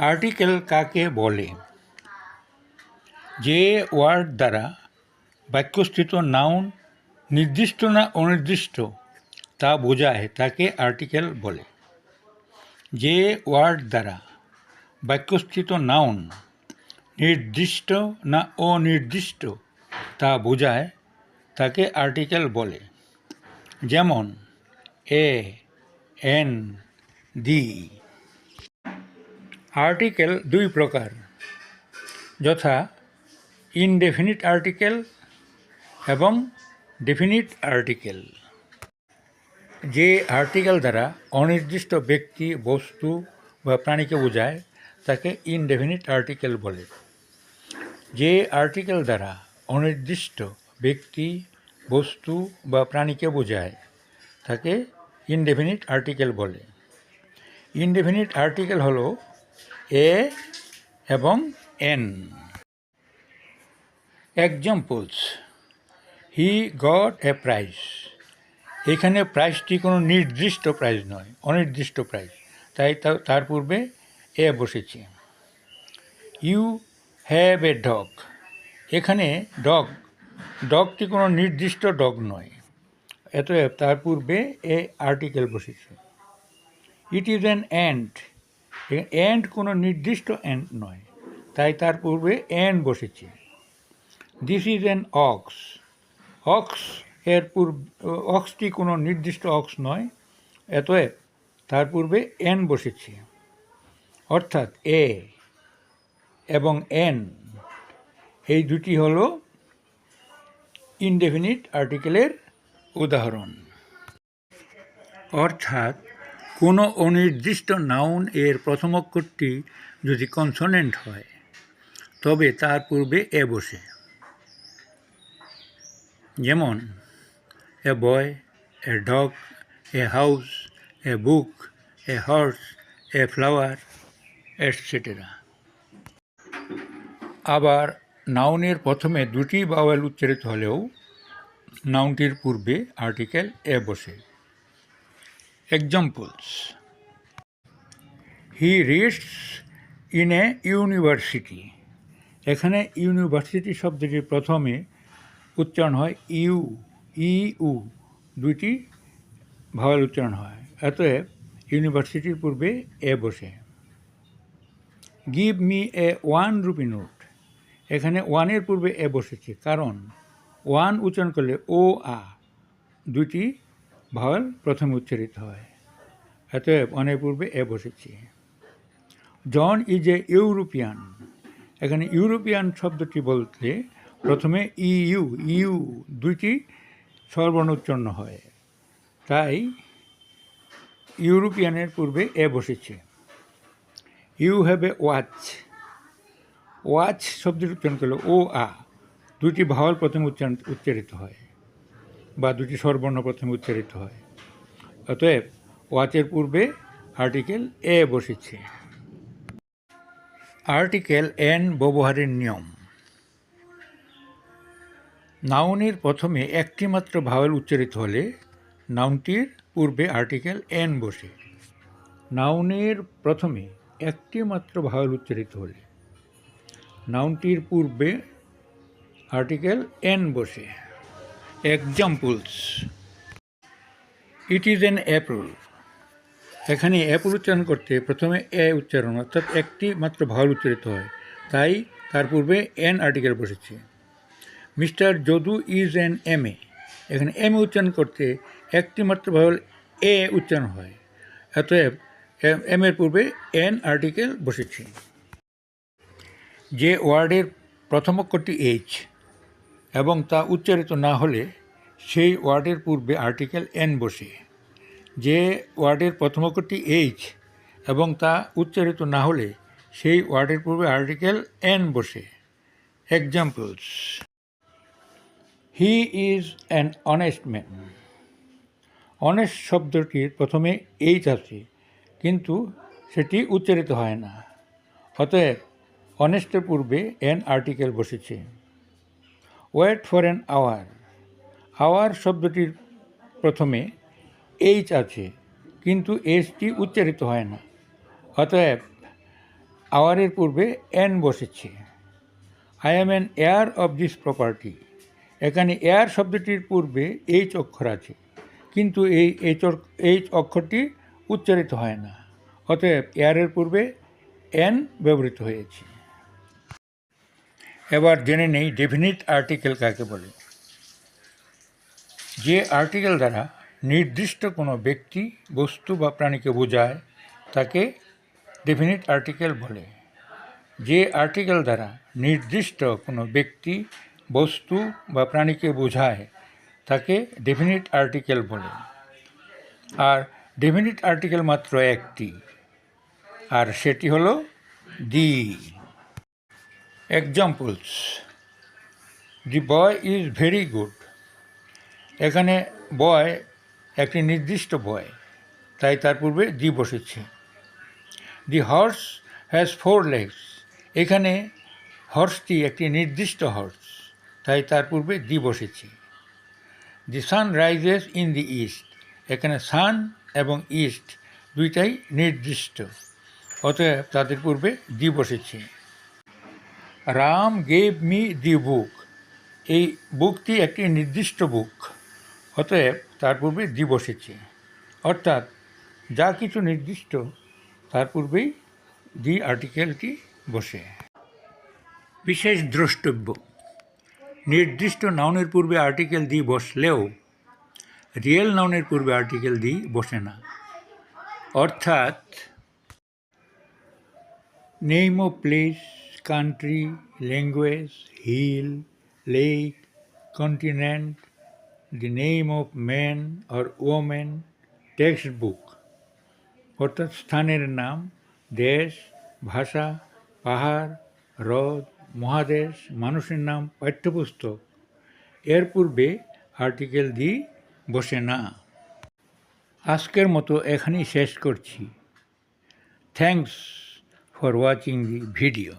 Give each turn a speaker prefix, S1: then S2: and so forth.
S1: Article কাকে বলে? যে ওয়ার্ড দ্বারা বাক্যস্থিত নাউন নির্দিষ্ট না অনির্দিষ্ট তা বোঝায়, তাকে আর্টিকেল বলে। যে ওয়ার্ড দ্বারা বাক্যস্থিত নাউন নির্দিষ্ট না অনির্দিষ্ট তা বোঝায়, তাকে আর্টিকেল বলে। যেমন, এ, এন দি আর্টিকেল দুই প্রকার, যথা ইনডেফিনিট আর্টিকেল এবং ডেফিনিট আর্টিকেল যে আর্টিকেল দ্বারা অনির্দিষ্ট ব্যক্তি, বস্তু বা প্রাণীকে বোঝায়, তাকে ইনডেফিনিট আর্টিকেল বলে। যে আর্টিকেল দ্বারা অনির্দিষ্ট ব্যক্তি, বস্তু বা প্রাণীকে বোঝায়, তাকে ইনডেফিনিট আর্টিকেল বলে। ইনডেফিনিট আর্টিকেল হলো এ এবং an. Examples he got a prize এখানে প্রাইজটি কোনো নির্দিষ্ট প্রাইজ নয়, অনির্দিষ্ট প্রাইজ তাই তার পূর্বে এ বসেছে। ইউ হ্যাভ এ ডগ এখানে ডগ ডগটি কোনো নির্দিষ্ট ডগ নয়। এত তার পূর্বে এ আর্টিকেল বসেছে। It is an ant ant কোনো নির্দিষ্ট অ্যান্ড নয়। তাই তার পূর্বে অ্যান্ড বসেছে। This is an ox ox এর পূর্ব অক্সটি কোনো নির্দিষ্ট অক্স নয় এতএব তার পূর্বে এন বসেছে। অর্থাৎ এ এবং এন এই দুটি হল ইনডেফিনিট আর্টিকেলের উদাহরণ। অর্থাৎ কোনো অনির্দিষ্ট নাউন এর প্রথম অক্ষরটি যদি কনসোনেন্ট হয়, তবে তার পূর্বে এ বসে। যেমন, a boy a dog a house a book a horse a flower etcetera আবার নাউনের প্রথমে দুটি বাওয়েল উচ্চারিত হলেও নাউনটির পূর্বে আর্টিকেল এ বসে। Examples he reads in a university এখানে ইউনিভার্সিটি শব্দটির প্রথমে উচ্চারণ হয় ইউ ই উ দুইটি ভাওয়াল উচ্চারণ হয়। অতএব ইউনিভার্সিটির পূর্বে এ বসে। Give me a one rupee note এখানে ওয়ানের পূর্বে এ বসেছে। কারণ ওয়ান উচ্চারণ করলে ও, আ দুটি ভাওয়াল প্রথম উচ্চারিত হয়। অতএব অনেক পূর্বে এ বসেছে। John is a European. এখানে ইউরোপিয়ান শব্দটি বলতে প্রথমে ইউ ইউ দুইটি স্বরবর্ণ উচ্চারণ হয়। তাই ইউরোপিয়ানের পূর্বে এ বসেছে। You have a watch. Watch শব্দটি উচ্চারণ করলে ও আ দুটি ভাওয়াল প্রথমে উচ্চারণ উচ্চারিত হয়। বা দুটি স্বরবর্ণ প্রথমে উচ্চারিত হয়। অতএব ওয়াচের পূর্বে আর্টিকেল এ বসেছে। আর্টিকেল এন ব্যবহারের নিয়ম। নাউনের প্রথমে একটি মাত্র ভাওয়াল উচ্চারিত হলে নাউনটির পূর্বে আর্টিকেল এন বসে। নাউনের প্রথমে একটি মাত্র ভাওয়াল উচ্চারিত হলে নাউনটির পূর্বে আর্টিকেল এন বসে। Examples it is an apple এখানে অ্যাপল উচ্চারণ করতে প্রথমে এ উচ্চারণ, অর্থাৎ একটি মাত্র ভাওয়াল উচ্চারিত হয়। তাই তার পূর্বে এন আর্টিকেল বসেছে। Mister Jadu is an M A এখানে এম এ উচ্চারণ করতে একটি মাত্র ভাওয়াল এ উচ্চারণ হয়। অতএব এম এর পূর্বে এন আর্টিকেল বসেছে। যে ওয়ার্ডের প্রথম অক্ষরটি এইচ এবং তা উচ্চারিত না হলে সেই ওয়ার্ডের পূর্বে আর্টিকেল এন বসে, যে ওয়ার্ডের প্রথম অক্ষরটি এইচ এবং তা উচ্চারিত না হলে সেই ওয়ার্ডের পূর্বে আর্টিকেল এন বসে। Examples he is an honest man honest শব্দটির প্রথমে এইচ আছে, কিন্তু সেটি উচ্চারিত হয় না। অতএব অনেস্টের পূর্বে এন আর্টিকেল বসেছে। Wait for an hour. Hour শব্দটির প্রথমে এইচ আছে, কিন্তু এসটি উচ্চারিত হয় না। অতএব, আওয়ারের পূর্বে এন বসেছে। I am an heir of this property এখানে এয়ার শব্দটির পূর্বে এইচ অক্ষর আছে, কিন্তু এই এইচ এইচ অক্ষরটি উচ্চারিত হয় না। অতএব এয়ারের পূর্বে এন ব্যবহৃত হয়েছে। এবার জেনে নেই ডেফিনিট আর্টিকেল কাকে বলে। যে আর্টিকেল দ্বারা নির্দিষ্ট কোনো ব্যক্তি, বস্তু বা প্রাণীকে বোঝায়, তাকে ডেফিনিট আর্টিকেল বলে। যে আর্টিকেল দ্বারা নির্দিষ্ট কোনো ব্যক্তি, বস্তু বা প্রাণীকে বোঝায়, তাকে ডেফিনিট আর্টিকেল বলে। আর ডেফিনিট আর্টিকেল মাত্র একটি, আর সেটি হলো the. Examples the boy is very good এখানে বয় একটি নির্দিষ্ট বয় তাই তার পূর্বে দি বসেছে। The horse has four legs এখানে হর্সটি একটি নির্দিষ্ট হর্স তাই তার পূর্বে দি বসেছে। The sun rises in the east এখানে সান এবং ইস্ট দুইটাই নির্দিষ্ট, অতএব তাদের পূর্বে দি বসেছে। Ram gave me the book এই বুকটি একটি নির্দিষ্ট বুক অতএব তার পূর্বে দি বসেছে অর্থাৎ যা কিছু নির্দিষ্ট, তার পূর্বেই দি আর্টিকেলটি বসে। বিশেষ দ্রষ্টব্য, নির্দিষ্ট নাউনের পূর্বে আর্টিকেল দি বসলেও রিয়েল নাউনের পূর্বে আর্টিকেল দি বসে না। অর্থাৎ name of place country language hill lake continent the name of man or women text book অর্থাৎ স্থানের নাম, দেশ, ভাষা, পাহাড়, হ্রদ, মহাদেশ, মানুষের নাম, পাঠ্যপুস্তক। এর পূর্বে আর্টিকেল দি বসে না। আজকের মতো এখানেই শেষ করছি। Thanks for watching the video